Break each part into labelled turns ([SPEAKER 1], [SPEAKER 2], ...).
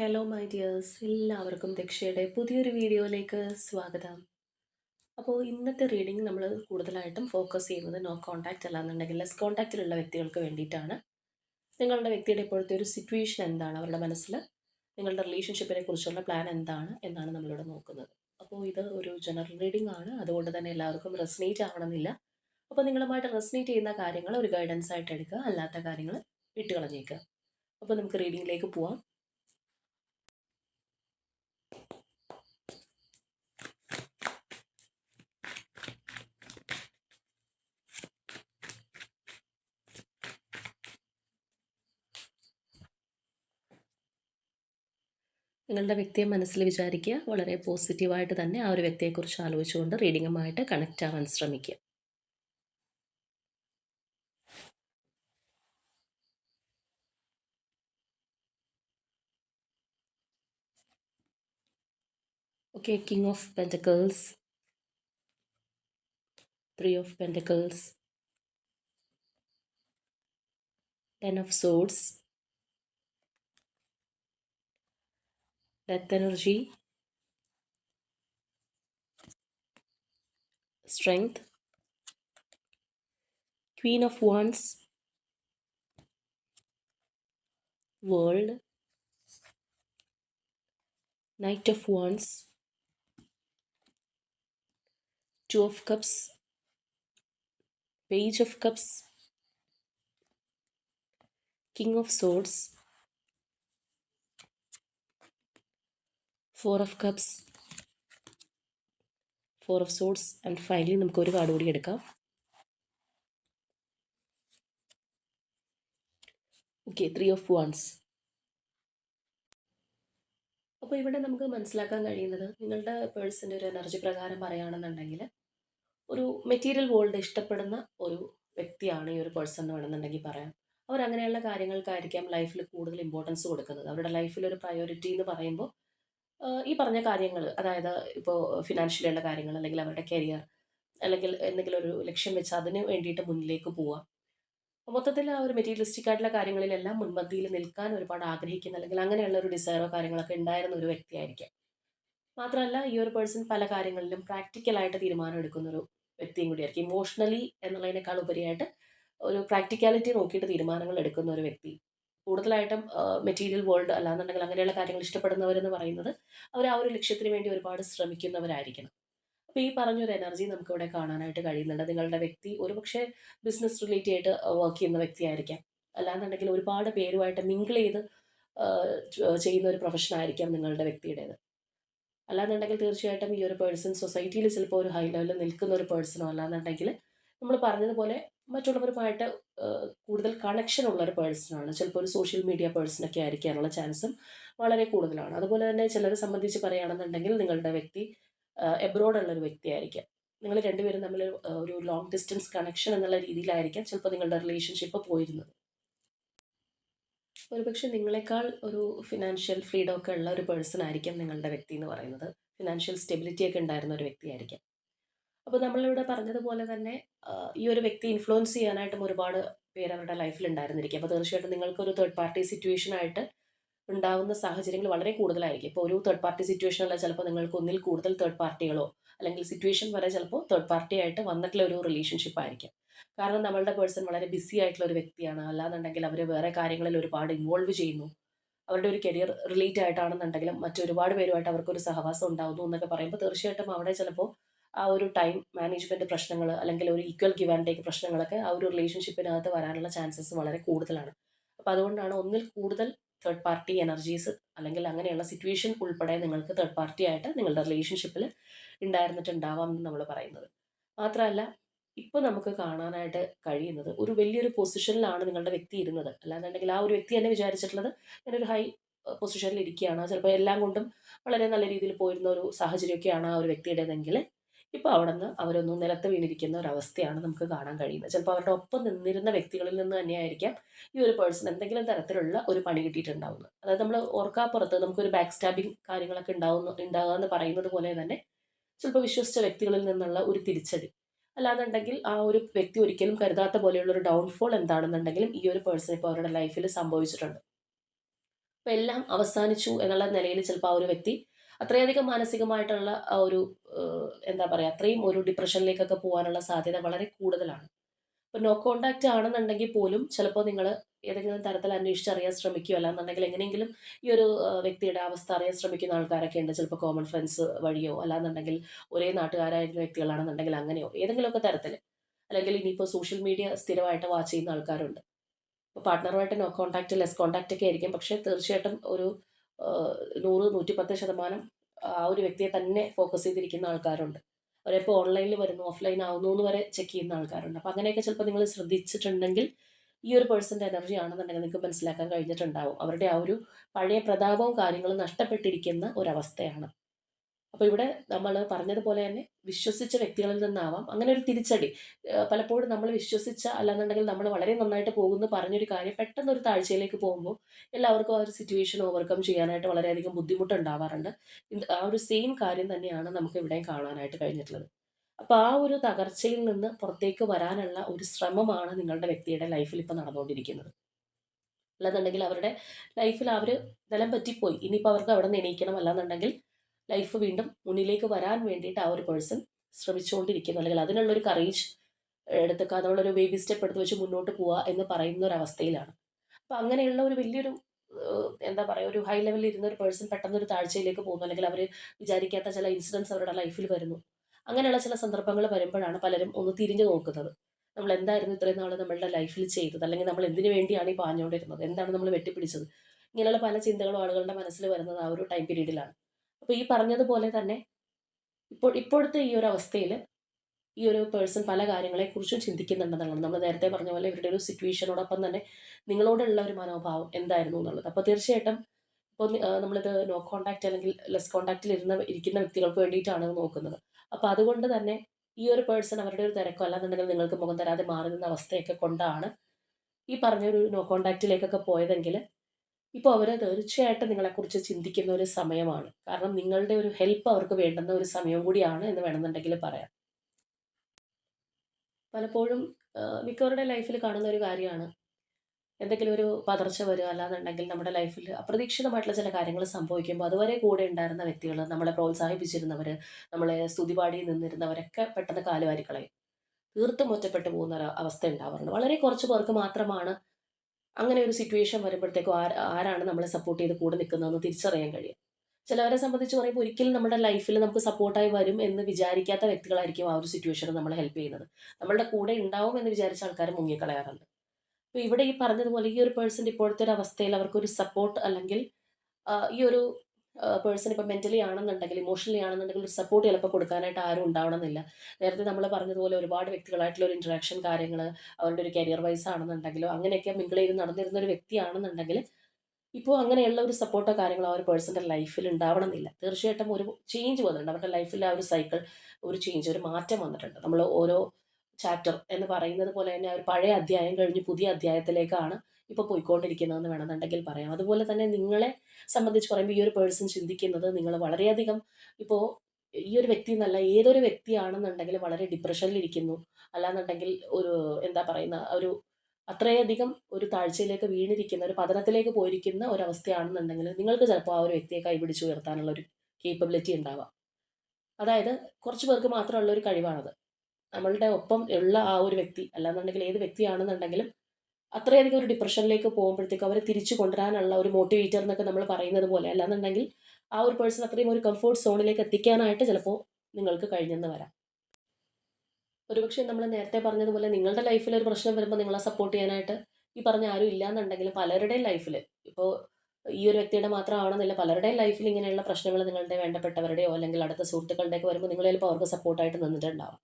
[SPEAKER 1] Hello my dears എല്ലാവർക്കും ദക്ഷയുടെ പുതിയൊരു വീഡിയോയിലേക്ക് സ്വാഗതം. അപ്പോൾ ഇന്നത്തെ റീഡിംഗ് നമ്മൾ കൂടുതലായിട്ടും ഫോക്കസ് ചെയ്യുന്നത് നോ കോൺടാക്റ്റ് അല്ലാന്നുണ്ടെങ്കിൽ ലെസ് കോൺടാക്റ്റിലുള്ള വ്യക്തികൾക്ക് വേണ്ടിയിട്ടാണ്. നിങ്ങളുടെ വ്യക്തിയുടെ ഇപ്പോഴത്തെ ഒരു സിറ്റുവേഷൻ എന്താണ്? അവരുടെ മനസ്സിൽ നിങ്ങളുടെ റിലേഷൻഷിപ്പിനെ കുറിച്ചുള്ള പ്ലാൻ എന്താണ് എന്നാണ് നമ്മളിവിടെ നോക്കുന്നത്. അപ്പോൾ ഇത് ഒരു ജനറൽ റീഡിംഗ് ആണ്. അതുകൊണ്ട് തന്നെ എല്ലാവർക്കും റെസ്നേറ്റ് ആവണമെന്നില്ല. അപ്പോൾ നിങ്ങളുമായിട്ട് റെസ്നേറ്റ് ചെയ്യുന്ന കാര്യങ്ങൾ ഒരു ഗൈഡൻസ് ആയിട്ട് എടുക്കുക. അല്ലാത്ത കാര്യങ്ങൾ വിട്ടുകളഞ്ഞേക്കുക. അപ്പോൾ നമുക്ക് റീഡിങ്ങിലേക്ക് പോവാം. നിങ്ങളുടെ വ്യക്തിയെ മനസ്സിൽ വിചാരിക്കുക വളരെ പോസിറ്റീവായിട്ട് തന്നെ ആ ഒരു വ്യക്തിയെക്കുറിച്ച് ആലോചിച്ചുകൊണ്ട് റീഡിങ്ങുമായിട്ട് കണക്റ്റ് ആവാൻ ശ്രമിക്കുക. okay king of pentacles. Three of pentacles. Ten of swords. Death energy. Strength. Queen of wands. World. Knight of wands. Two of cups page of cups king of swords four of cups four of swords and finally നമുക്ക് ഒരു card കൂടി എടുക്കാം. Okay three of wands അപ്പോൾ ഇവിടെ നമുക്ക് മനസ്സിലാക്കാൻ കഴിയുന്നത് നിങ്ങളുടെ പേഴ്സന്റെ ഒരു എനർജി പ്രകാരം പറയുകയാണെന്നുണ്ടെങ്കിൽ ഒരു മെറ്റീരിയൽ വേൾഡ് ഇഷ്ടപ്പെടുന്ന ഒരു വ്യക്തിയാണ് ഈ ഒരു പേഴ്സൺ എന്ന് വേണമെന്നുണ്ടെങ്കിൽ പറയാം. അവർ അങ്ങനെയുള്ള കാര്യങ്ങൾക്കായിരിക്കാം ലൈഫിൽ കൂടുതൽ ഇമ്പോർട്ടൻസ് കൊടുക്കുന്നത്. അവരുടെ ലൈഫിൽ ഒരു പ്രയോറിറ്റി എന്ന് പറയുമ്പോൾ ഈ പറഞ്ഞ കാര്യങ്ങൾ അതായത് ഇപ്പോൾ ഫിനാൻഷ്യലിയുള്ള കാര്യങ്ങൾ അല്ലെങ്കിൽ അവരുടെ കരിയർ അല്ലെങ്കിൽ എന്തെങ്കിലും ഒരു ലക്ഷ്യം വെച്ച് അതിന് വേണ്ടിയിട്ട് മുന്നിലേക്ക് പോവാം മൊത്തത്തിൽ ആ ഒരു മെറ്റീരിയലിസ്റ്റിക് ആയിട്ടുള്ള കാര്യങ്ങളിലെല്ലാം മുൻപന്തിയിൽ നിൽക്കാൻ ഒരുപാട് ആഗ്രഹിക്കുന്ന അല്ലെങ്കിൽ അങ്ങനെയുള്ള ഒരു ഡിസയറോ കാര്യങ്ങളൊക്കെ ഉണ്ടായിരുന്ന ഒരു വ്യക്തിയായിരിക്കാം. മാത്രമല്ല ഈ ഒരു പേഴ്സൺ പല കാര്യങ്ങളിലും പ്രാക്ടിക്കലായിട്ട് തീരുമാനം എടുക്കുന്ന ഒരു വ്യക്തിയും കൂടിയായിരിക്കും ഇമോഷണലി എന്നുള്ളതിനേക്കാൾ ഉപരിയായിട്ട് ഒരു പ്രാക്ടിക്കാലിറ്റി നോക്കിയിട്ട് തീരുമാനങ്ങൾ എടുക്കുന്ന ഒരു വ്യക്തി. കൂടുതലായിട്ടും മെറ്റീരിയൽ വേൾഡ് അല്ലാന്നുണ്ടെങ്കിൽ അങ്ങനെയുള്ള കാര്യങ്ങൾ ഇഷ്ടപ്പെടുന്നവരെന്ന് പറയുന്നത് അവർ ആ ഒരു ലക്ഷ്യത്തിന് വേണ്ടി ഒരുപാട് ശ്രമിക്കുന്നവരായിരിക്കണം. അപ്പോൾ ഈ പറഞ്ഞൊരു എനർജി നമുക്കിവിടെ കാണാനായിട്ട് കഴിയുന്നുണ്ട്. നിങ്ങളുടെ വ്യക്തി ഒരുപക്ഷെ ബിസിനസ് റിലേറ്റഡ് ആയിട്ട് വർക്ക് ചെയ്യുന്ന വ്യക്തിയായിരിക്കാം. അല്ലാന്നുണ്ടെങ്കിൽ ഒരുപാട് പേരുമായിട്ട് മിങ്കിൾ ചെയ്ത് ചെയ്യുന്ന ഒരു പ്രൊഫഷൻ ആയിരിക്കാം നിങ്ങളുടെ വ്യക്തിയുടേത്. അല്ലാന്നുണ്ടെങ്കിൽ തീർച്ചയായിട്ടും ഈ ഒരു പേഴ്സൺ സൊസൈറ്റിയിൽ ചിലപ്പോൾ ഒരു ഹൈ ലെവലിൽ നിൽക്കുന്ന ഒരു പേഴ്സണോ അല്ലാന്നുണ്ടെങ്കിൽ നമ്മൾ പറഞ്ഞതുപോലെ മറ്റുള്ളവരുമായിട്ട് കൂടുതൽ കണക്ഷൻ ഉള്ള ഒരു പേഴ്സണാണ് ചിലപ്പോൾ ഒരു സോഷ്യൽ മീഡിയ പേഴ്സണൊക്കെ ആയിരിക്കാനുള്ള ചാൻസും വളരെ കൂടുതലാണ്. അതുപോലെ തന്നെ ചിലരെ സംബന്ധിച്ച് പറയുകയാണെന്നുണ്ടെങ്കിൽ നിങ്ങളുടെ വ്യക്തി എബ്രോഡുള്ള ഒരു വ്യക്തിയായിരിക്കാം നിങ്ങൾ രണ്ടുപേരും തമ്മിൽ ഒരു ലോങ് ഡിസ്റ്റൻസ് കണക്ഷൻ എന്നുള്ള രീതിയിലായിരിക്കാം ചിലപ്പോൾ നിങ്ങളുടെ റിലേഷൻഷിപ്പ് പോയിരുന്നത്. ഒരുപക്ഷെ നിങ്ങളെക്കാൾ ഒരു ഫിനാൻഷ്യൽ ഫ്രീഡം ഒക്കെ ഉള്ള ഒരു പേഴ്സൺ ആയിരിക്കാം നിങ്ങളുടെ വ്യക്തി എന്ന് പറയുന്നത്. ഫിനാൻഷ്യൽ സ്റ്റെബിലിറ്റി ഒക്കെ ഉണ്ടായിരുന്ന ഒരു വ്യക്തിയായിരിക്കാം അപ്പോൾ നമ്മളിവിടെ പറഞ്ഞതുപോലെ തന്നെ ഈ ഒരു വ്യക്തി ഇൻഫ്ലുവൻസ് ചെയ്യാനായിട്ടും ഒരുപാട് പേര് അവരുടെ ലൈഫിൽ ഉണ്ടായിരുന്നിരിക്കും. അപ്പോൾ തീർച്ചയായിട്ടും നിങ്ങൾക്കൊരു തേർഡ് പാർട്ടി സിറ്റുവേഷൻ ആയിട്ട് ഉണ്ടാകുന്ന സാഹചര്യങ്ങൾ വളരെ കൂടുതലായിരിക്കും. ഇപ്പോൾ ഒരു തേർഡ് പാർട്ടി സിറ്റുവേഷനല്ല ചിലപ്പോൾ നിങ്ങൾക്ക് ഒന്നിൽ കൂടുതൽ തേർഡ് പാർട്ടികളോ അല്ലെങ്കിൽ സിറ്റുവേഷൻ വരെ ചിലപ്പോൾ തേർഡ് പാർട്ടി ആയിട്ട് വന്നിട്ടുള്ള ഒരു റിലേഷൻഷിപ്പ് ആയിരിക്കും. കാരണം നമ്മളുടെ പേഴ്സൺ വളരെ ബിസി ആയിട്ടുള്ള ഒരു വ്യക്തിയാണ്. അല്ലാന്നുണ്ടെങ്കിൽ അവർ വേറെ കാര്യങ്ങളിൽ ഒരുപാട് ഇൻവോൾവ് ചെയ്യുന്നു. അവരുടെ ഒരു കരിയർ റിലേറ്റ് ആയിട്ടാണെന്നുണ്ടെങ്കിലും മറ്റൊരുപാട് പേരുമായിട്ട് അവർക്കൊരു സഹവാസം ഉണ്ടാകുന്നു എന്നൊക്കെ പറയുമ്പോൾ തീർച്ചയായിട്ടും അവിടെ ചിലപ്പോൾ ആ ഒരു ടൈം മാനേജ്മെന്റ് പ്രശ്നങ്ങൾ അല്ലെങ്കിൽ ഒരു ഈക്വൽ ഗിവ് ആൻഡ് ടേക്ക് പ്രശ്നങ്ങളൊക്കെ ആ ഒരു റിലേഷൻഷിപ്പിനകത്ത് വരാനുള്ള ചാൻസസ് വളരെ കൂടുതലാണ്. അപ്പോൾ അതുകൊണ്ടാണ് ഒന്നിൽ കൂടുതൽ തേർഡ് പാർട്ടി എനർജീസ് അല്ലെങ്കിൽ അങ്ങനെയുള്ള സിറ്റുവേഷൻ ഉൾപ്പെടെ നിങ്ങൾക്ക് തേർഡ് പാർട്ടി ആയിട്ട് നിങ്ങളുടെ റിലേഷൻഷിപ്പിൽ ഉണ്ടായിരുന്നിട്ടുണ്ടാവാം എന്ന് നമ്മൾ പറയുന്നത്. മാത്രമല്ല ഇപ്പോൾ നമുക്ക് കാണാനായിട്ട് കഴിയുന്നത് ഒരു വലിയൊരു പൊസിഷനിലാണ് നിങ്ങളുടെ വ്യക്തി ഇരുന്നത്. അല്ലാന്നുണ്ടെങ്കിൽ ആ ഒരു വ്യക്തി തന്നെ വിചാരിച്ചിട്ടുള്ളത് ഞാനൊരു ഹൈ പൊസിഷനിൽ ഇരിക്കുകയാണ്. ചിലപ്പോൾ എല്ലാം കൊണ്ടും വളരെ നല്ല രീതിയിൽ പോയിരുന്ന ഒരു സാഹചര്യമൊക്കെയാണ് ആ ഒരു വ്യക്തിയുടേതെങ്കിൽ ഇപ്പോൾ അവിടെ നിന്ന് അവരൊന്നും നിലത്ത് വീണിരിക്കുന്ന ഒരവസ്ഥയാണ് നമുക്ക് കാണാൻ കഴിയുന്നത്. ചിലപ്പോൾ അവരുടെ ഒപ്പം നിന്നിരുന്ന വ്യക്തികളിൽ നിന്ന് തന്നെയായിരിക്കാം ഈ ഒരു പേഴ്സൺ എന്തെങ്കിലും തരത്തിലുള്ള ഒരു പണി കിട്ടിയിട്ടുണ്ടാവുന്നത്. അതായത് നമ്മൾ ഓർക്കാപ്പുറത്ത് നമുക്കൊരു ബാക്ക് സ്റ്റാബിങ് കാര്യങ്ങളൊക്കെ ഉണ്ടാവുന്നു ഉണ്ടാകുക എന്ന് പറയുന്നത് പോലെ തന്നെ ചിലപ്പോൾ വിശ്വസിച്ച വ്യക്തികളിൽ നിന്നുള്ള ഒരു തിരിച്ചടി. അല്ലാന്നുണ്ടെങ്കിൽ ആ ഒരു വ്യക്തി ഒരിക്കലും കരുതാത്ത പോലെയുള്ള ഒരു ഡൗൺഫോൾ എന്താണെന്നുണ്ടെങ്കിലും ഈ ഒരു പേഴ്സൺ ഇപ്പോൾ അവരുടെ ലൈഫിൽ സംഭവിച്ചിട്ടുണ്ട്. അപ്പോൾ എല്ലാം അവസാനിച്ചു എന്നുള്ള നിലയിൽ ചിലപ്പോൾ ആ ഒരു വ്യക്തി അത്രയധികം മാനസികമായിട്ടുള്ള ആ ഒരു എന്താ പറയുക അത്രയും ഒരു ഡിപ്രഷനിലേക്കൊക്കെ പോകാനുള്ള സാധ്യത വളരെ കൂടുതലാണ്. ഇപ്പോൾ നോ കോണ്ടാക്റ്റ് ആണെന്നുണ്ടെങ്കിൽ പോലും ചിലപ്പോൾ നിങ്ങൾ ഏതെങ്കിലും തരത്തിൽ അന്വേഷിച്ചറിയാൻ ശ്രമിക്കുക അല്ലാന്നുണ്ടെങ്കിൽ എങ്ങനെയെങ്കിലും ഈ ഒരു വ്യക്തിയുടെ അവസ്ഥ അറിയാൻ ശ്രമിക്കുന്ന ആൾക്കാരൊക്കെ ഉണ്ട്. ചിലപ്പോൾ കോമൺ ഫ്രണ്ട്സ് വഴിയോ അല്ലാന്നുണ്ടെങ്കിൽ ഒരേ നാട്ടുകാരായിരുന്ന വ്യക്തികളാണെന്നുണ്ടെങ്കിൽ അങ്ങനെയോ ഏതെങ്കിലുമൊക്കെ തരത്തിൽ. അല്ലെങ്കിൽ ഇനിയിപ്പോൾ സോഷ്യൽ മീഡിയ സ്ഥിരമായിട്ട് വാച്ച് ചെയ്യുന്ന ആൾക്കാരുണ്ട്. ഇപ്പോൾ പാർട്ട്ണറുമായിട്ട് നോ കോണ്ടാക്റ്റ് ലെസ് കോണ്ടാക്റ്റ് ഒക്കെ ആയിരിക്കും. പക്ഷേ തീർച്ചയായിട്ടും ഒരു നൂറ് നൂറ്റിപ്പത്ത് ശതമാനം ആ ഒരു വ്യക്തിയെ തന്നെ ഫോക്കസ് ചെയ്തിരിക്കുന്ന ആൾക്കാരുണ്ട്. അവരിപ്പോൾ ഓൺലൈനിൽ വരുന്നു ഓഫ്ലൈൻ ആവുന്നു എന്ന് വരെ ചെക്ക് ചെയ്യുന്ന ആൾക്കാരുണ്ട്. അപ്പോൾ അങ്ങനെയൊക്കെ ചിലപ്പോൾ നിങ്ങൾ ശ്രദ്ധിച്ചിട്ടുണ്ടെങ്കിൽ ഈ ഒരു പേഴ്സന്റെ എനർജി ആണെന്നുണ്ടെങ്കിൽ നിങ്ങൾക്ക് മനസ്സിലാക്കാൻ കഴിഞ്ഞിട്ടുണ്ടാവും. അവരുടെ ആ ഒരു പഴയ പ്രതാപവും കാര്യങ്ങളും നഷ്ടപ്പെട്ടിരിക്കുന്ന ഒരവസ്ഥയാണ്. അപ്പോൾ ഇവിടെ നമ്മൾ പറഞ്ഞതുപോലെ തന്നെ വിശ്വസിച്ച വ്യക്തികളിൽ നിന്നാവാം. അങ്ങനെ ഒരു തിരിച്ചടി. പലപ്പോഴും നമ്മൾ വിശ്വസിച്ച അല്ലാന്നുണ്ടെങ്കിൽ നമ്മൾ വളരെ നന്നായിട്ട് പോകുന്നു പറഞ്ഞൊരു കാര്യം പെട്ടെന്ന് ഒരു താഴ്ചയിലേക്ക് പോകുമ്പോൾ എല്ലാവർക്കും ആ ഒരു സിറ്റുവേഷൻ ഓവർകം ചെയ്യാനായിട്ട് വളരെയധികം ബുദ്ധിമുട്ടുണ്ടാവാറുണ്ട്. ആ ഒരു സെയിം കാര്യം തന്നെയാണ് നമുക്ക് ഇവിടെയും കാണാനായിട്ട് കഴിഞ്ഞിട്ടുള്ളത്. അപ്പോൾ ആ ഒരു തകർച്ചയിൽ നിന്ന് പുറത്തേക്ക് വരാനുള്ള ഒരു ശ്രമമാണ് നിങ്ങളുടെ വ്യക്തിയുടെ ലൈഫിൽ ഇപ്പോൾ നടന്നുകൊണ്ടിരിക്കുന്നത്. അല്ലാന്നുണ്ടെങ്കിൽ അവരുടെ ലൈഫിൽ അവർ നിലം പറ്റിപ്പോയി. ഇനിയിപ്പോൾ അവർക്ക് അവിടെ നിന്ന് എണീക്കണം അല്ലാന്നുണ്ടെങ്കിൽ ലൈഫ് വീണ്ടും മുന്നിലേക്ക് വരാൻ വേണ്ടിയിട്ട് ആ ഒരു പേഴ്സൺ ശ്രമിച്ചുകൊണ്ടിരിക്കുന്നു. അല്ലെങ്കിൽ അതിനുള്ളൊരു കറേജ് എടുത്തൊക്കെ നമ്മളൊരു ബേബി സ്റ്റെപ്പ് എടുത്ത് വെച്ച് മുന്നോട്ട് പോവുക എന്ന് പറയുന്ന ഒരു അവസ്ഥയിലാണ്. അപ്പൊ അങ്ങനെയുള്ള ഒരു വലിയൊരു എന്താ പറയുക ഒരു ഹൈ ലെവലിൽ ഇരുന്ന ഒരു പേഴ്സൺ പെട്ടെന്ന് ഒരു താഴ്ചയിലേക്ക് പോകുന്നു. അല്ലെങ്കിൽ അവർ വിചാരിക്കാത്ത ചില ഇൻസിഡൻസ് അവരുടെ ലൈഫിൽ വരുന്നു. അങ്ങനെയുള്ള ചില സന്ദർഭങ്ങൾ വരുമ്പോഴാണ് പലരും ഒന്ന് തിരിഞ്ഞു നോക്കുന്നത്. നമ്മൾ എന്തായിരുന്നു ഇത്രയും നാൾ നമ്മളുടെ ലൈഫിൽ ചെയ്തത്? അല്ലെങ്കിൽ നമ്മൾ എന്തിനു വേണ്ടിയാണ് ഈ പാഞ്ഞുകൊണ്ടിരുന്നത്? എന്താണ് നമ്മൾ വെട്ടിപ്പിടിച്ചത്? ഇങ്ങനെയുള്ള പല ചിന്തകളും ആളുകളുടെ മനസ്സിൽ വരുന്നത് ആ ഒരു ടൈം പീരീഡിലാണ് അപ്പോൾ ഈ പറഞ്ഞതുപോലെ തന്നെ ഇപ്പോൾ ഇപ്പോഴത്തെ ഈ ഒരു അവസ്ഥയിൽ ഈ ഒരു പേഴ്സൺ പല കാര്യങ്ങളെക്കുറിച്ചും ചിന്തിക്കുന്നുണ്ടെന്നുള്ളത് നമ്മൾ നേരത്തെ പറഞ്ഞ പോലെ ഇവരുടെ ഒരു സിറ്റുവേഷനോടൊപ്പം തന്നെ നിങ്ങളോടുള്ള ഒരു മനോഭാവം എന്തായിരുന്നു എന്നുള്ളത്. അപ്പോൾ തീർച്ചയായിട്ടും ഇപ്പോൾ നമ്മളിത് നോ കോണ്ടാക്റ്റ് അല്ലെങ്കിൽ ലെസ് കോണ്ടാക്റ്റിൽ ഇരുന്ന ഇരിക്കുന്ന വ്യക്തികൾക്ക് വേണ്ടിയിട്ടാണ് നോക്കുന്നത്. അപ്പോൾ അതുകൊണ്ട് തന്നെ ഈ ഒരു പേഴ്സൺ അവരുടെ ഒരു തിരക്കോ അല്ലാന്നുണ്ടെങ്കിൽ നിങ്ങൾക്ക് മുഖം തരാതെ മാറി നിന്ന അവസ്ഥയൊക്കെ കൊണ്ടാണ് ഈ പറഞ്ഞൊരു നോ കോണ്ടാക്റ്റിലേക്കൊക്കെ പോയതെങ്കിൽ ഇപ്പോൾ അവർ തീർച്ചയായിട്ടും നിങ്ങളെക്കുറിച്ച് ചിന്തിക്കുന്ന ഒരു സമയമാണ്. കാരണം നിങ്ങളുടെ ഒരു ഹെൽപ്പ് അവർക്ക് വേണ്ടുന്ന ഒരു സമയം കൂടിയാണ് എന്ന് വേണമെന്നുണ്ടെങ്കിൽ പറയാം. പലപ്പോഴും മിക്കവരുടെ ലൈഫിൽ കാണുന്ന ഒരു കാര്യമാണ്. എന്തെങ്കിലും ഒരു പതർച്ച വരിക അല്ലാന്നുണ്ടെങ്കിൽ നമ്മുടെ ലൈഫിൽ അപ്രതീക്ഷിതമായിട്ടുള്ള ചില കാര്യങ്ങൾ സംഭവിക്കുമ്പോൾ അതുവരെ കൂടെ ഉണ്ടായിരുന്ന വ്യക്തികൾ നമ്മളെ പ്രോത്സാഹിപ്പിച്ചിരുന്നവർ നമ്മളെ സ്തുതിപാടി നിന്നിരുന്നവരൊക്കെ പെട്ടെന്ന് കാലുവാരി കളയും. തീർത്തും ഒറ്റപ്പെട്ടു പോകുന്ന ഒരു അവസ്ഥ ഉണ്ടാവാറുണ്ട്. വളരെ കുറച്ച് പേർക്ക് മാത്രമാണ് അങ്ങനെ ഒരു സിറ്റുവേഷൻ വരുമ്പോഴത്തേക്കും ആരാണ് നമ്മളെ സപ്പോർട്ട് ചെയ്ത് കൂടെ നിൽക്കുന്നതെന്ന് തിരിച്ചറിയാൻ കഴിയും. ചിലവരെ സംബന്ധിച്ച് പറയുമ്പോൾ ഒരിക്കലും നമ്മുടെ ലൈഫിൽ നമുക്ക് സപ്പോർട്ടായി വരും എന്ന് വിചാരിക്കാത്ത വ്യക്തികളായിരിക്കും ആ ഒരു സിറ്റുവേഷനിൽ നമ്മളെ ഹെൽപ്പ് ചെയ്യുന്നത്. നമ്മളുടെ കൂടെ ഉണ്ടാവും എന്ന് വിചാരിച്ച ആൾക്കാർ മുങ്ങിക്കളയാറുണ്ട് അപ്പോൾ ഇവിടെ ഈ പറഞ്ഞതുപോലെ ഈ ഒരു പേഴ്സന്റെ ഇപ്പോഴത്തെ ഒരു അവസ്ഥയിൽ അവർക്കൊരു സപ്പോർട്ട് അല്ലെങ്കിൽ ഈ ഒരു പേഴ്സൺ ഇപ്പം മെന്റലി ആണെന്നുണ്ടെങ്കിൽ ഇമോഷണലി ആണെന്നുണ്ടെങ്കിൽ ഒരു സപ്പോർട്ട് ചിലപ്പോൾ കൊടുക്കാനായിട്ട് ആരും ഉണ്ടാവണമെന്നില്ല. നേരത്തെ നമ്മൾ പറഞ്ഞതുപോലെ ഒരുപാട് വ്യക്തികളായിട്ടുള്ള ഒരു ഇൻട്രാക്ഷൻ കാര്യങ്ങൾ അവരുടെ ഒരു കരിയർ വൈസ് ആണെന്നുണ്ടെങ്കിലോ അങ്ങനെയൊക്കെ മിങ്കിൾ ചെയ്ത് നടന്നിരുന്ന ഒരു വ്യക്തിയാണെന്നുണ്ടെങ്കിൽ ഇപ്പോൾ അങ്ങനെയുള്ള ഒരു സപ്പോർട്ടോ കാര്യങ്ങളോ ആ ഒരു പേഴ്സന്റെ ലൈഫിൽ ഉണ്ടാവണമെന്നില്ല. തീർച്ചയായിട്ടും ഒരു ചേഞ്ച് വന്നിട്ടുണ്ട്. അവരുടെ ലൈഫിൽ ആ ഒരു സൈക്കിൾ ഒരു ചേഞ്ച് ഒരു മാറ്റം വന്നിട്ടുണ്ട്. നമ്മൾ ഓരോ ചാപ്റ്റർ എന്ന് പറയുന്നത് പോലെ തന്നെ ഒരു പഴയ അധ്യായം കഴിഞ്ഞ് പുതിയ അധ്യായത്തിലേക്കാണ് ഇപ്പോൾ പോയിക്കൊണ്ടിരിക്കുന്നതെന്ന് വേണമെന്നുണ്ടെങ്കിൽ പറയാം. അതുപോലെ തന്നെ നിങ്ങളെ സംബന്ധിച്ച് പറയുമ്പോൾ ഈ ഒരു പേഴ്സൺ ചിന്തിക്കുന്നത് നിങ്ങൾ വളരെയധികം ഇപ്പോൾ ഈ ഒരു വ്യക്തി എന്നല്ല ഏതൊരു വ്യക്തിയാണെന്നുണ്ടെങ്കിൽ വളരെ ഡിപ്രഷനിലിരിക്കുന്നു അല്ലാന്നുണ്ടെങ്കിൽ ഒരു എന്താ പറയുന്ന ഒരു അത്രയധികം ഒരു താഴ്ചയിലേക്ക് വീണിരിക്കുന്ന ഒരു പതനത്തിലേക്ക് പോയിരിക്കുന്ന ഒരു അവസ്ഥയാണെന്നുണ്ടെങ്കിൽ നിങ്ങൾക്ക് ചിലപ്പോൾ ആ ഒരു വ്യക്തിയെ കൈപിടിച്ച് ഉയർത്താനുള്ള ഒരു കേപ്പബിലിറ്റി ഉണ്ടാവാം. അതായത് കുറച്ച് പേർക്ക് മാത്രമുള്ള ഒരു കഴിവാണത്. നമ്മളുടെ ഒപ്പം ഉള്ള ആ ഒരു വ്യക്തി അല്ലാന്നുണ്ടെങ്കിൽ ഏത് വ്യക്തിയാണെന്നുണ്ടെങ്കിലും അത്രയധികം ഒരു ഡിപ്രഷനിലേക്ക് പോകുമ്പോഴത്തേക്കും അവരെ തിരിച്ചു കൊണ്ടുവരാനുള്ള ഒരു മോട്ടിവേറ്റർ എന്നൊക്കെ നമ്മൾ പറയുന്നത് പോലെ അല്ലാന്നുണ്ടെങ്കിൽ ആ ഒരു പേഴ്സൺ അത്രയും ഒരു കംഫോർട്ട് സോണിലേക്ക് എത്തിക്കാനായിട്ട് ചിലപ്പോൾ നിങ്ങൾക്ക് കഴിഞ്ഞെന്ന് വരാം. ഒരുപക്ഷെ നമ്മൾ നേരത്തെ പറഞ്ഞതുപോലെ നിങ്ങളുടെ ലൈഫിൽ ഒരു പ്രശ്നം വരുമ്പോൾ നിങ്ങളെ സപ്പോർട്ട് ചെയ്യാനായിട്ട് ഈ പറഞ്ഞ ആരും ഇല്ലാന്നുണ്ടെങ്കിലും പലരുടെയും ലൈഫിൽ ഇപ്പോൾ ഈ ഒരു വ്യക്തിയുടെ മാത്രമാണെന്നില്ല പലരുടെയും ലൈഫിൽ ഇങ്ങനെയുള്ള പ്രശ്നങ്ങൾ നിങ്ങളുടെ വേണ്ടപ്പെട്ടവരുടെയോ അല്ലെങ്കിൽ അടുത്ത സുഹൃത്തുക്കളുടെയൊക്കെ വരുമ്പോൾ നിങ്ങൾ ചിലപ്പോൾ അവർക്ക് സപ്പോർട്ടായിട്ട് നിന്നിട്ടുണ്ടാവും.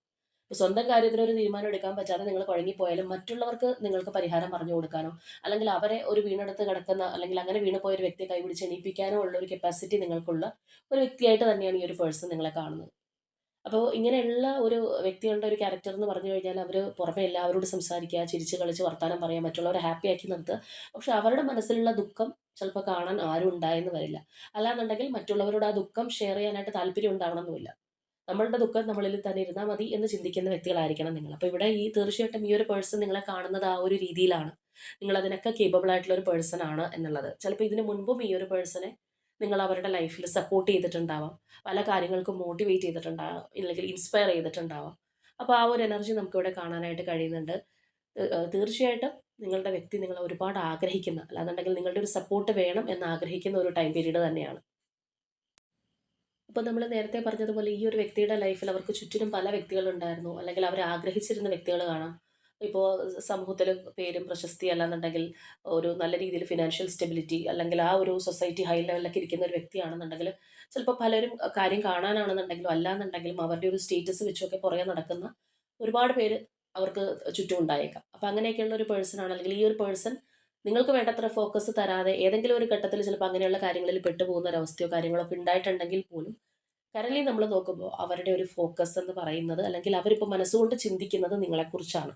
[SPEAKER 1] സ്വന്തം കാര്യത്തിന് ഒരു തീരുമാനം എടുക്കാൻ പറ്റാതെ നിങ്ങൾ കുഴങ്ങിപ്പോയാലും മറ്റുള്ളവർക്ക് നിങ്ങൾക്ക് പരിഹാരം പറഞ്ഞു കൊടുക്കാനോ അല്ലെങ്കിൽ അവരെ ഒരു വീണെടുത്ത് കിടക്കുന്ന അല്ലെങ്കിൽ അങ്ങനെ വീണ് പോയ ഒരു വ്യക്തിയെ കൈപിടിച്ച് എണീപ്പിക്കാനോ ഉള്ള ഒരു കപ്പാസിറ്റി നിങ്ങൾക്കുള്ള ഒരു വ്യക്തിയായിട്ട് തന്നെയാണ് ഈ ഒരു പേഴ്സൺ നിങ്ങളെ കാണുന്നത്. അപ്പോൾ ഇങ്ങനെയുള്ള ഒരു വ്യക്തികളുടെ ഒരു ക്യാരക്ടർ എന്ന് പറഞ്ഞു കഴിഞ്ഞാൽ അവർ പുറമെ എല്ലാവരോടും സംസാരിക്കുക ചിരിച്ച് കളിച്ച് വർത്താനം പറയുക മറ്റുള്ളവരെ ഹാപ്പി ആക്കി നിർത്തുക. പക്ഷെ അവരുടെ മനസ്സിലുള്ള ദുഃഖം ചിലപ്പോൾ കാണാൻ ആരും ഉണ്ടായെന്ന് വരില്ല. അല്ലാന്നുണ്ടെങ്കിൽ മറ്റുള്ളവരോട് ആ ദുഃഖം ഷെയർ ചെയ്യാനായിട്ട് താല്പര്യം ഉണ്ടാവണമെന്നില്ല. നമ്മളുടെ ദുഃഖം നമ്മളിൽ തന്നെ ഇരുന്നാൽ മതി എന്ന് ചിന്തിക്കുന്ന വ്യക്തികളായിരിക്കണം നിങ്ങൾ. അപ്പോൾ ഇവിടെ ഈ തീർച്ചയായിട്ടും ഈ ഒരു പേഴ്സൺ നിങ്ങളെ കാണുന്നത് ആ ഒരു രീതിയിലാണ്. നിങ്ങൾ അതിനൊക്കെ കേപ്പബിൾ ആയിട്ടുള്ള ഒരു പേഴ്സൺ ആണ് എന്നുള്ളത്. ചിലപ്പോൾ ഇതിനു മുൻപും ഈ ഒരു പേഴ്സണെ നിങ്ങൾ അവരുടെ ലൈഫിൽ സപ്പോർട്ട് ചെയ്തിട്ടുണ്ടാവാം. പല കാര്യങ്ങൾക്കും മോട്ടിവേറ്റ് ചെയ്തിട്ടുണ്ടാവാം. അല്ലെങ്കിൽ ഇൻസ്പയർ ചെയ്തിട്ടുണ്ടാവാം. അപ്പോൾ ആ ഒരു എനർജി നമുക്കിവിടെ കാണാനായിട്ട് കഴിയുന്നുണ്ട്. തീർച്ചയായിട്ടും നിങ്ങളുടെ വ്യക്തി നിങ്ങളെ ഒരുപാട് ആഗ്രഹിക്കുന്ന അല്ലാന്നുണ്ടെങ്കിൽ നിങ്ങളുടെ ഒരു സപ്പോർട്ട് വേണം എന്ന് ആഗ്രഹിക്കുന്ന ഒരു ടൈം പീരീഡ് തന്നെയാണ്. ഇപ്പോൾ നമ്മൾ നേരത്തെ പറഞ്ഞതുപോലെ ഈ ഒരു വ്യക്തിയുടെ ലൈഫിൽ അവർക്ക് ചുറ്റിനും പല വ്യക്തികളുണ്ടായിരുന്നു. അല്ലെങ്കിൽ അവർ ആഗ്രഹിച്ചിരുന്ന വ്യക്തികൾ കാണാം. ഇപ്പോൾ സമൂഹത്തിൽ പേരും പ്രശസ്തി അല്ലാന്നുണ്ടെങ്കിൽ ഒരു നല്ല രീതിയിൽ ഫിനാൻഷ്യൽ സ്റ്റെബിലിറ്റി അല്ലെങ്കിൽ ആ ഒരു സൊസൈറ്റി ഹൈ ലെവലിലൊക്കെ ഇരിക്കുന്ന ഒരു വ്യക്തിയാണെന്നുണ്ടെങ്കിൽ ചിലപ്പോൾ പലരും കാര്യം കാണാനാണെന്നുണ്ടെങ്കിലും അല്ലാന്നുണ്ടെങ്കിലും അവരുടെ ഒരു സ്റ്റേറ്റസ് വെച്ചൊക്കെ പുറകെ നടക്കുന്ന ഒരുപാട് പേര് അവർക്ക് ചുറ്റും ഉണ്ടായേക്കാം അപ്പം അങ്ങനെയൊക്കെയുള്ള ഒരു പേഴ്സൺ ആണ്. അല്ലെങ്കിൽ ഈ ഒരു പേഴ്സൺ നിങ്ങൾക്ക് വേണ്ടത്ര ഫോക്കസ് തരാതെ ഏതെങ്കിലും ഒരു ഘട്ടത്തിൽ ചിലപ്പോൾ അങ്ങനെയുള്ള കാര്യങ്ങളിൽ പെട്ടുപോകുന്ന ഒരവസ്ഥയോ കാര്യങ്ങളൊക്കെ ഉണ്ടായിട്ടുണ്ടെങ്കിൽ പോലും കരളി നമ്മൾ നോക്കുമ്പോൾ അവരുടെ ഒരു ഫോക്കസ് എന്ന് പറയുന്നത് അല്ലെങ്കിൽ അവരിപ്പോൾ മനസ്സുകൊണ്ട് ചിന്തിക്കുന്നത് നിങ്ങളെക്കുറിച്ചാണ്.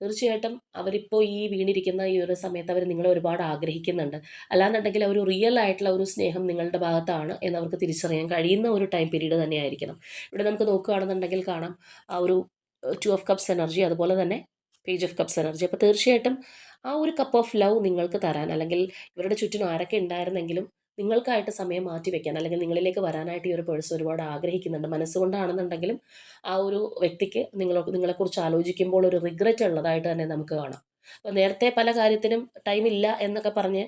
[SPEAKER 1] തീർച്ചയായിട്ടും അവരിപ്പോൾ ഈ വീണിരിക്കുന്ന ഈ ഒരു സമയത്ത് അവർ നിങ്ങളെ ഒരുപാട് ആഗ്രഹിക്കുന്നുണ്ട്. അല്ലാന്നുണ്ടെങ്കിൽ ഒരു റിയൽ ആയിട്ടുള്ള ഒരു സ്നേഹം നിങ്ങളുടെ ഭാഗത്താണ് എന്ന് അവർക്ക് തിരിച്ചറിയാൻ കഴിയുന്ന ഒരു ടൈം പീരീഡ് തന്നെയായിരിക്കണം. ഇവിടെ നമുക്ക് നോക്കുകയാണെന്നുണ്ടെങ്കിൽ കാണാം ആ ഒരു ടു ഓഫ് കപ്സ് എനർജി അതുപോലെ തന്നെ പേജ് ഓഫ് കപ്സ് എനർജി അപ്പോൾ തീർച്ചയായിട്ടും ആ ഒരു കപ്പ് ഓഫ് ലവ് നിങ്ങൾക്ക് തരാൻ അല്ലെങ്കിൽ ഇവരുടെ ചുറ്റിനും ആരൊക്കെ ഉണ്ടായിരുന്നെങ്കിലും നിങ്ങൾക്കായിട്ട് സമയം മാറ്റി വെക്കാൻ അല്ലെങ്കിൽ നിങ്ങളിലേക്ക് വരാനായിട്ട് ഈ ഒരു പേഴ്സൺ ഒരുപാട് ആഗ്രഹിക്കുന്നുണ്ട്. മനസ്സുകൊണ്ടാണെന്നുണ്ടെങ്കിലും ആ ഒരു വ്യക്തിക്ക് നിങ്ങൾ നിങ്ങളെക്കുറിച്ച് ആലോചിക്കുമ്പോൾ ഒരു റിഗ്രറ്റ് ഉള്ളതായിട്ട് തന്നെ നമുക്ക് കാണാം. അപ്പോൾ നേരത്തെ പല കാര്യത്തിനും ടൈം ഇല്ല എന്നൊക്കെ പറഞ്ഞ്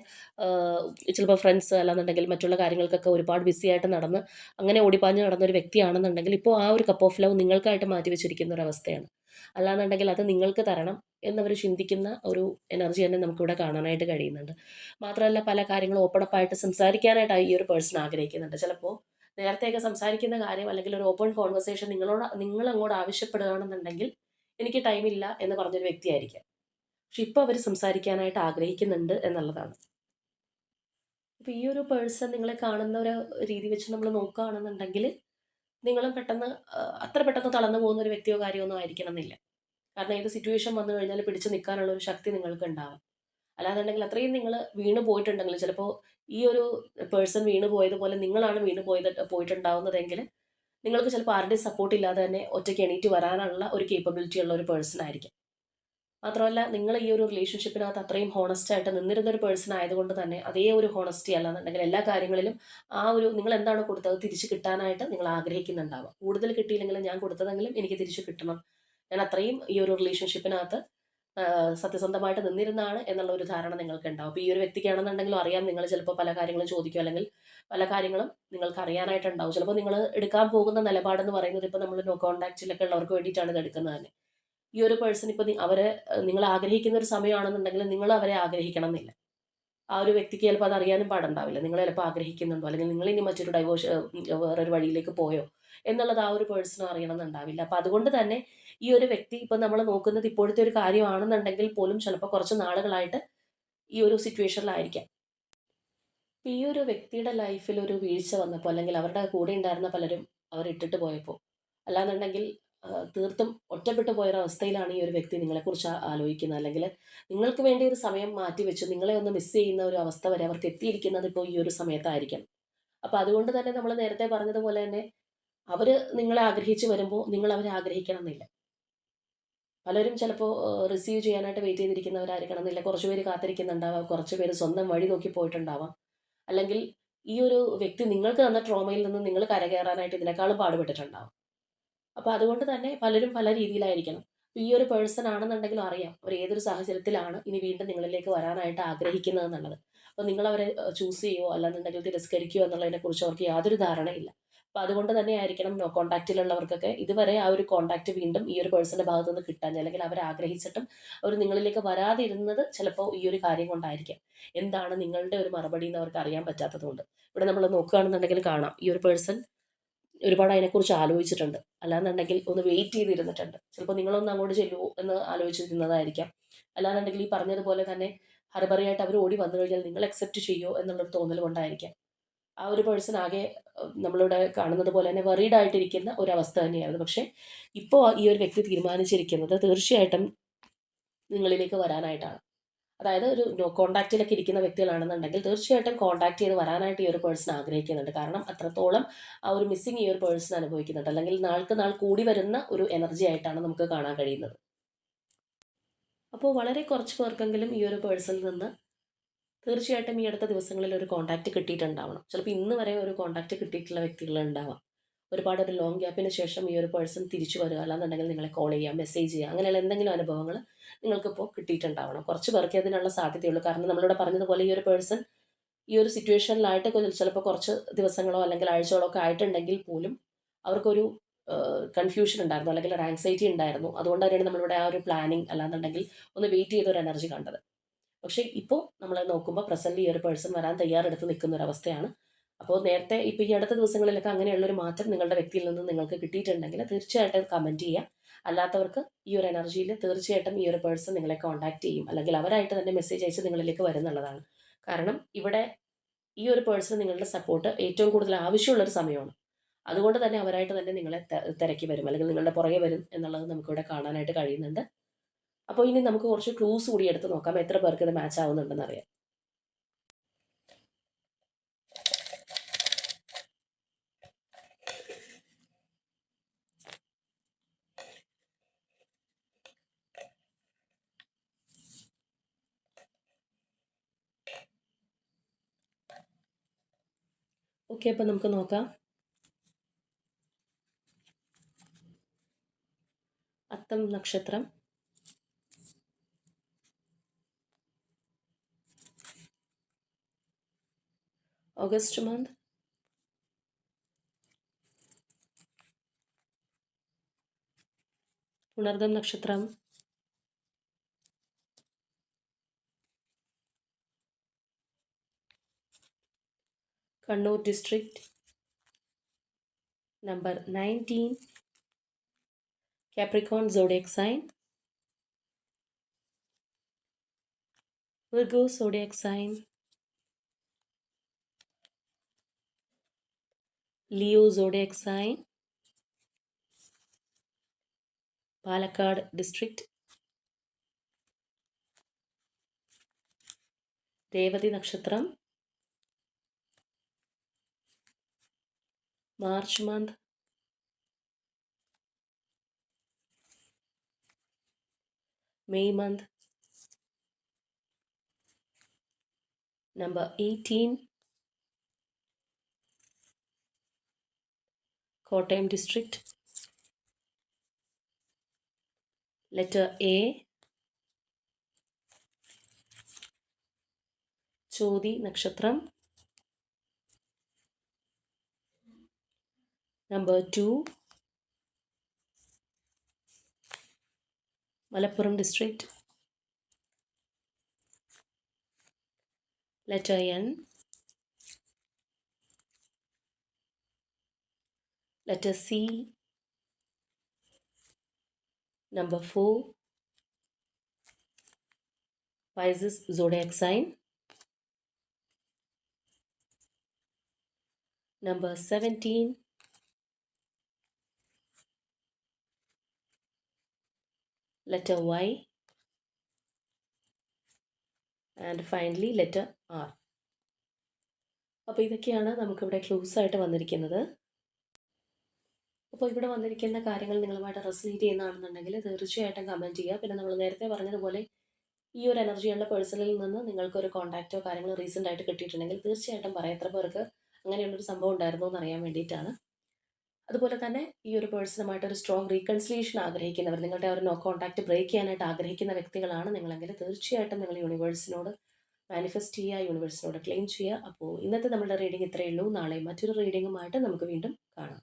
[SPEAKER 1] ചിലപ്പോൾ ഫ്രണ്ട്സ് അല്ലാന്നുണ്ടെങ്കിൽ മറ്റുള്ള കാര്യങ്ങൾക്കൊക്കെ ഒരുപാട് ബിസി ആയിട്ട് നടന്ന് അങ്ങനെ ഓടിപ്പാഞ്ഞ് നടന്ന ഒരു വ്യക്തിയാണെന്നുണ്ടെങ്കിൽ ഇപ്പോൾ ആ ഒരു കപ്പ് ഓഫ് ലവ് നിങ്ങൾക്കായിട്ട് മാറ്റി വെച്ചിരിക്കുന്ന ഒരു അവസ്ഥയാണ്. അല്ലാന്നുണ്ടെങ്കിൽ അത് നിങ്ങൾക്ക് തരണം എന്നവർ ചിന്തിക്കുന്ന ഒരു എനർജി തന്നെ നമുക്കിവിടെ കാണാനായിട്ട് കഴിയുന്നുണ്ട്. മാത്രമല്ല പല കാര്യങ്ങളും ആയിട്ട് സംസാരിക്കാനായിട്ട് ഈ ഒരു പേഴ്സൺ ആഗ്രഹിക്കുന്നുണ്ട്. ചിലപ്പോൾ നേരത്തെയൊക്കെ സംസാരിക്കുന്ന കാര്യം അല്ലെങ്കിൽ ഒരു ഓപ്പൺ കോൺവെർസേഷൻ നിങ്ങളോട് നിങ്ങൾ അങ്ങോട്ട് ആവശ്യപ്പെടുകയാണെന്നുണ്ടെങ്കിൽ എനിക്ക് ടൈമില്ല എന്ന് പറഞ്ഞൊരു വ്യക്തിയായിരിക്കാം. പക്ഷെ ഇപ്പോൾ അവർ സംസാരിക്കാനായിട്ട് ആഗ്രഹിക്കുന്നുണ്ട് എന്നുള്ളതാണ്. അപ്പോൾ ഈ ഒരു പേഴ്സൺ നിങ്ങളെ കാണുന്ന ഒരു രീതി വെച്ച് നമ്മൾ നോക്കുകയാണെന്നുണ്ടെങ്കിൽ നിങ്ങളും പെട്ടെന്ന് അത്ര പെട്ടെന്ന് തളർന്നു പോകുന്ന ഒരു വ്യക്തിയോ കാര്യമൊന്നും ആയിരിക്കണം എന്നില്ല കാരണം ഏത് സിറ്റുവേഷൻ വന്നു കഴിഞ്ഞാൽ പിടിച്ചു നിൽക്കാനുള്ള ഒരു ശക്തി നിങ്ങൾക്ക് ഉണ്ടാവും. അല്ലാന്നുണ്ടെങ്കിൽ അത്രയും നിങ്ങൾ വീണ് പോയിട്ടുണ്ടെങ്കിൽ ചിലപ്പോൾ ഈ ഒരു പേഴ്സൺ വീണ് പോയതുപോലെ നിങ്ങളാണ് വീണ് പോയത് പോയിട്ടുണ്ടാവുന്നതെങ്കിൽ നിങ്ങൾക്ക് ചിലപ്പോൾ ആരുടെയും സപ്പോർട്ട് ഇല്ലാതെ തന്നെ ഒറ്റയ്ക്ക് എണീറ്റ് വരാനുള്ള ഒരു കേപ്പബിലിറ്റി ഉള്ള ഒരു പേഴ്സൺ ആയിരിക്കും. മാത്രമല്ല നിങ്ങൾ ഈ ഒരു റിലേഷൻഷിപ്പിനകത്ത് അത്രയും ഹോണസ്റ്റ് ആയിട്ട് നിന്നിരുന്ന ഒരു പേഴ്സൺ ആയതുകൊണ്ട് തന്നെ അതേ ഒരു ഹോണസ്റ്റി അല്ലാന്നുണ്ടെങ്കിൽ എല്ലാ കാര്യങ്ങളിലും ആ ഒരു നിങ്ങൾ എന്താണ് കൊടുത്തത് തിരിച്ച് കിട്ടാനായിട്ട് നിങ്ങൾ ആഗ്രഹിക്കുന്നുണ്ടാവുക കൂടുതൽ കിട്ടിയില്ലെങ്കിലും ഞാൻ കൊടുത്തതെങ്കിലും എനിക്ക് തിരിച്ച് കിട്ടണം. ഞാൻ അത്രയും ഈ ഒരു റിലേഷൻഷിപ്പിനകത്ത് സത്യസന്ധമായിട്ട് നിന്നിരുന്നാണ് എന്നുള്ള ഒരു ധാരണ നിങ്ങൾക്ക് ഉണ്ടാവും അപ്പോൾ ഈ ഒരു വ്യക്തിക്കാണെന്നുണ്ടെങ്കിലും അറിയാം നിങ്ങൾ ചിലപ്പോൾ പല കാര്യങ്ങളും ചോദിക്കും അല്ലെങ്കിൽ പല കാര്യങ്ങളും നിങ്ങൾക്ക് അറിയാനായിട്ടുണ്ടാവും. ചിലപ്പോൾ നിങ്ങൾ എടുക്കാൻ പോകുന്ന നിലപാടെന്ന് പറയുന്നത് ഇപ്പോൾ നമ്മൾ നോ കോൺടാക്റ്റിലൊക്കെ ഉള്ളവർക്ക് വേണ്ടിയിട്ടാണ് ഇത് എടുക്കുന്നത് തന്നെ. ഈ ഒരു പേഴ്സൺ ഇപ്പോൾ അവരെ നിങ്ങൾ ആഗ്രഹിക്കുന്ന ഒരു സമയമാണെന്നുണ്ടെങ്കിൽ നിങ്ങൾ അവരെ ആഗ്രഹിക്കണം എന്നില്ല ആ ഒരു വ്യക്തിക്ക് ചിലപ്പോൾ അത് അറിയാനും പാടുണ്ടാവില്ല. നിങ്ങൾ ചിലപ്പോൾ ആഗ്രഹിക്കുന്നുണ്ടോ? അല്ലെങ്കിൽ നിങ്ങൾ ഇനി മറ്റൊരു ഡൈവോഴ്സ് വേറൊരു വഴിയിലേക്ക് പോയോ? എന്നുള്ളത് ആ ഒരു പേഴ്സൺ അറിയണമെന്നുണ്ടാവില്ല. അപ്പം അതുകൊണ്ട് തന്നെ ഈ ഒരു വ്യക്തി ഇപ്പം നമ്മൾ നോക്കുന്നത് ഇപ്പോഴത്തെ ഒരു കാര്യമാണെന്നുണ്ടെങ്കിൽ പോലും ചിലപ്പോൾ കുറച്ച് നാളുകളായിട്ട് ഈ ഒരു സിറ്റുവേഷനിലായിരിക്കാം ഈ ഒരു വ്യക്തിയുടെ ലൈഫിൽ ഒരു വീഴ്ച വന്നപ്പോൾ അല്ലെങ്കിൽ അവരുടെ കൂടെ ഉണ്ടായിരുന്ന പലരും അവർ ഇട്ടിട്ട് പോയപ്പോൾ അല്ലാന്നുണ്ടെങ്കിൽ തീർത്തും ഒറ്റപ്പെട്ടു പോയൊരവസ്ഥയിലാണ് ഈ ഒരു വ്യക്തി നിങ്ങളെക്കുറിച്ച് ആലോചിക്കുന്നത്. അല്ലെങ്കിൽ നിങ്ങൾക്ക് വേണ്ടി ഒരു സമയം മാറ്റിവെച്ച് നിങ്ങളെ ഒന്ന് മിസ് ചെയ്യുന്ന ഒരു അവസ്ഥ വരെ അവർക്ക് എത്തിയിരിക്കുന്നത് ഇപ്പോൾ ഈ ഒരു സമയത്തായിരിക്കും. അപ്പോൾ അതുകൊണ്ട് തന്നെ നമ്മൾ നേരത്തെ പറഞ്ഞതുപോലെ തന്നെ അവർ നിങ്ങളെ ആഗ്രഹിച്ച് വരുമ്പോൾ നിങ്ങൾ അവരെ ആഗ്രഹിക്കണം എന്നില്ല പലരും ചിലപ്പോൾ റിസീവ് ചെയ്യാനായിട്ട് വെയിറ്റ് ചെയ്തിരിക്കുന്നവരായിരിക്കണം എന്നില്ല. കുറച്ച് പേര് കാത്തിരിക്കുന്നുണ്ടാവാം. കുറച്ച് പേര് സ്വന്തം വഴി നോക്കി പോയിട്ടുണ്ടാവാം. അല്ലെങ്കിൽ ഈ ഒരു വ്യക്തി നിങ്ങൾക്ക് തന്ന ട്രോമയിൽ നിന്ന് നിങ്ങൾ കരകയറാനായിട്ട് ഇതിനേക്കാളും പാടുപെട്ടിട്ടുണ്ടാവും. അപ്പോൾ അതുകൊണ്ട് തന്നെ പലരും പല രീതിയിലായിരിക്കണം. ഈ ഒരു പേഴ്സൺ ആണെന്നുണ്ടെങ്കിലും അറിയാം അവർ ഏതൊരു സാഹചര്യത്തിലാണ് ഇനി വീണ്ടും നിങ്ങളിലേക്ക് വരാനായിട്ട് ആഗ്രഹിക്കുന്നത് എന്നുള്ളത്. അപ്പോൾ നിങ്ങൾ അവരെ ചൂസ് ചെയ്യുമോ അല്ലാന്നുണ്ടെങ്കിൽ തിരസ്കരിക്കുകയോ എന്നുള്ളതിനെക്കുറിച്ച് അവർക്ക് യാതൊരു ധാരണയില്ല. അപ്പോൾ അതുകൊണ്ട് തന്നെ ആയിരിക്കണം നോ കോൺടാക്റ്റിലുള്ളവർക്കൊക്കെ ഇതുവരെ ആ ഒരു കോൺടാക്റ്റ് വീണ്ടും ഈ ഒരു പേഴ്സന്റെ ഭാഗത്തു നിന്ന് കിട്ടാൻ. അല്ലെങ്കിൽ അവർ ആഗ്രഹിച്ചിട്ടും അവർ നിങ്ങളിലേക്ക് വരാതിരുന്നത് ചിലപ്പോൾ ഈ ഒരു കാര്യം കൊണ്ടായിരിക്കാം. എന്താണ് നിങ്ങളുടെ ഒരു മറുപടി എന്ന് അവർക്ക് അറിയാൻ പറ്റാത്തതുകൊണ്ട്. ഇവിടെ നമ്മൾ നോക്കുകയാണെന്നുണ്ടെങ്കിൽ കാണാം. ഈ ഒരു പേഴ്സൺ ഒരുപാട് അതിനെക്കുറിച്ച് ആലോചിച്ചിട്ടുണ്ട്. അല്ലാന്നുണ്ടെങ്കിൽ ഒന്ന് വെയിറ്റ് ചെയ്തിരുന്നിട്ടുണ്ട്. ചിലപ്പോൾ നിങ്ങളൊന്ന് അങ്ങോട്ട് ചെല്ലുമോ എന്ന് ആലോചിച്ചിരുന്നതായിരിക്കാം. അല്ലാന്നുണ്ടെങ്കിൽ ഈ പറഞ്ഞതുപോലെ തന്നെ ഹർബറിയായിട്ട് അവർ ഓടി വന്നു കഴിഞ്ഞാൽ നിങ്ങൾ അക്സെപ്റ്റ് ചെയ്യുമോ എന്നുള്ളൊരു തോന്നൽ കൊണ്ടായിരിക്കാം ആ ഒരു പേഴ്സൺ ആകെ നമ്മളിവിടെ കാണുന്നത് പോലെ തന്നെ വറീഡ് ആയിട്ടിരിക്കുന്ന ഒരു അവസ്ഥ തന്നെയായിരുന്നു. പക്ഷേ ഇപ്പോൾ ഈ ഒരു വ്യക്തി തീരുമാനിച്ചിരിക്കുന്നത് തീർച്ചയായിട്ടും നിങ്ങളിലേക്ക് വരാനായിട്ടാണ്. അതായത് ഒരു നോ കോൺടാക്റ്റിലൊക്കെ ഇരിക്കുന്ന വ്യക്തികളാണെന്നുണ്ടെങ്കിൽ തീർച്ചയായിട്ടും കോണ്ടാക്ട് ചെയ്ത് വരാനായിട്ട് ഈ ഒരു പേഴ്സൺ ആഗ്രഹിക്കുന്നുണ്ട്. കാരണം അത്രത്തോളം ആ ഒരു മിസ്സിങ് ഈ ഒരു പേഴ്സൺ അനുഭവിക്കുന്നുണ്ട്. അല്ലെങ്കിൽ നാൾക്ക് നാൾ കൂടി വരുന്ന ഒരു എനർജി ആയിട്ടാണ് നമുക്ക് കാണാൻ കഴിയുന്നത്. അപ്പോൾ വളരെ കുറച്ച് പേർക്കെങ്കിലും ഈ ഒരു പേഴ്സണിൽ നിന്ന് തീർച്ചയായിട്ടും ഈ അടുത്ത ദിവസങ്ങളിൽ ഒരു കോണ്ടാക്ട് കിട്ടിയിട്ടുണ്ടാവണം. ചിലപ്പോൾ ഇന്ന് വരെ ഒരു കോണ്ടാക്ട് കിട്ടിയിട്ടുള്ള വ്യക്തികൾ ഉണ്ടാവാം ഒരുപാട് ഒരു ലോങ് ഗ്യാപ്പിന് ശേഷം ഈ ഒരു പേഴ്സൺ തിരിച്ചു വരിക. അല്ലാന്നുണ്ടെങ്കിൽ നിങ്ങളെ കോൾ ചെയ്യാം മെസ്സേജ് ചെയ്യുക. അങ്ങനെയുള്ള എന്തെങ്കിലും അനുഭവങ്ങൾ നിങ്ങൾക്കിപ്പോൾ കിട്ടിയിട്ടുണ്ടാവണം. കുറച്ച് പേർക്ക് അതിനുള്ള സാധ്യതയുള്ളൂ. കാരണം നമ്മളിവിടെ പറഞ്ഞതുപോലെ ഈ ഒരു പേഴ്സൺ ഈ ഒരു സിറ്റുവേഷനിലായിട്ട് ചിലപ്പോൾ കുറച്ച് ദിവസങ്ങളോ അല്ലെങ്കിൽ ആഴ്ചകളോ ഒക്കെ ആയിട്ടുണ്ടെങ്കിൽ പോലും അവർക്കൊരു കൺഫ്യൂഷൻ ഉണ്ടായിരുന്നു അല്ലെങ്കിൽ ഒരു ആങ്സൈറ്റി ഉണ്ടായിരുന്നു. അതുകൊണ്ട് തന്നെയാണ് നമ്മളിവിടെ ആ ഒരു പ്ലാനിങ് അല്ലാന്നുണ്ടെങ്കിൽ ഒന്ന് വെയിറ്റ് ചെയ്ത ഒരു എനർജി കണ്ടത്. പക്ഷേ ഇപ്പോൾ നമ്മൾ നോക്കുമ്പോൾ പ്രസന്റ് ഈ ഒരു പേഴ്സൺ വരാൻ തയ്യാറെടുത്ത് നിൽക്കുന്ന ഒരു അവസ്ഥയാണ്. അപ്പോൾ നേരത്തെ ഇപ്പോൾ ഈ അടുത്ത ദിവസങ്ങളിലൊക്കെ അങ്ങനെയുള്ളൊരു മാറ്റം നിങ്ങളുടെ വ്യക്തിയിൽ നിന്ന് നിങ്ങൾക്ക് കിട്ടിയിട്ടുണ്ടെങ്കിൽ തീർച്ചയായിട്ടും കമന്റ് ചെയ്യുക അല്ലാത്തവർക്ക് ഈ ഒരു എനർജിയിൽ തീർച്ചയായിട്ടും ഈ ഒരു പേഴ്സൺ നിങ്ങളെ കോൺടാക്ട് ചെയ്യും. അല്ലെങ്കിൽ അവരായിട്ട് തന്നെ മെസ്സേജ് അയച്ച് നിങ്ങളിലേക്ക് വരുന്നുള്ളതാണ്. കാരണം ഇവിടെ ഈ ഒരു പേഴ്സൺ നിങ്ങളുടെ സപ്പോർട്ട് ഏറ്റവും കൂടുതൽ ആവശ്യമുള്ളൊരു സമയമാണ്. അതുകൊണ്ട് തന്നെ അവരായിട്ട് തന്നെ നിങ്ങളെ തിരക്കി വരും. അല്ലെങ്കിൽ നിങ്ങളുടെ പുറകെ വരും എന്നുള്ളത് നമുക്കിവിടെ കാണാനായിട്ട് കഴിയുന്നുണ്ട്. അപ്പോൾ ഇനി നമുക്ക് കുറച്ച് ക്ലൂസ് കൂടി എടുത്ത് നോക്കാം. എത്ര പേർക്ക് ഇത് മാച്ച് ആവുന്നുണ്ടെന്ന് അറിയാം. ഓക്കെ അപ്പോൾ നമുക്ക് നോക്കാം. അത്തം നക്ഷത്രം. ഓഗസ്റ്റ് മന്ത് പുണർദം നക്ഷത്രം. Kannur district number nineteen Capricorn zodiac sign Virgo zodiac sign Leo zodiac sign Palakkad district Devti नक्षत्रम March month May month. Number 18, Kottayam district. Letter A, Chodi Nakshatram. number 2 Malappuram district. Letter N. Letter C. Number 4 Pisces zodiac sign. Number 17 letter Y. And finally letter R അപ്പോൾ ഇതൊക്കെയാണ് നമുക്കിവിടെ clues ആയിട്ട് വന്നിരിക്കുന്നത്. അപ്പോൾ ഇവിടെ വന്നിരിക്കുന്ന കാര്യങ്ങൾ നിങ്ങളുമായിട്ട് റെസനേറ്റ് ചെയ്യുന്നതാണെന്നുണ്ടെങ്കിൽ തീർച്ചയായിട്ടും കമന്റ് ചെയ്യുക. പിന്നെ നമ്മൾ നേരത്തെ പറഞ്ഞതുപോലെ ഈ ഒരു എനർജിയുള്ള പേഴ്സണിൽ നിന്ന് നിങ്ങൾക്കൊരു കോൺടാക്റ്റോ കാര്യങ്ങളോ റീസെന്റ് ആയിട്ട് കിട്ടിയിട്ടുണ്ടെങ്കിൽ തീർച്ചയായിട്ടും പറയാം. എത്ര പേർക്ക് അങ്ങനെയുള്ളൊരു സംഭവം ഉണ്ടായിരുന്നു എന്ന് അറിയാൻ വേണ്ടിയിട്ടാണ്. അതുപോലെ തന്നെ ഈ ഒരു പേഴ്സണുമായിട്ട് ഒരു സ്ട്രോങ് റീകൺസിലേഷൻ ആഗ്രഹിക്കുന്നവർ നിങ്ങളുടെ ഒരു നോ കോൺടാക്ട് ബ്രേക്ക് ചെയ്യാനായിട്ട് ആഗ്രഹിക്കുന്ന വ്യക്തികളാണ് നിങ്ങളെങ്കിൽ തീർച്ചയായിട്ടും നിങ്ങൾ യൂണിവേഴ്സിനോട് മാനിഫെസ്റ്റ് ചെയ്യുക യൂണിവേഴ്സിനോട് ക്ലെയിം ചെയ്യുക. അപ്പോൾ ഇന്നത്തെ നമ്മുടെ റീഡിംഗ് ഇത്രയേ ഉള്ളൂ. നാളെ മറ്റൊരു റീഡിങ്ങുമായിട്ട് നമുക്ക് വീണ്ടും കാണാം.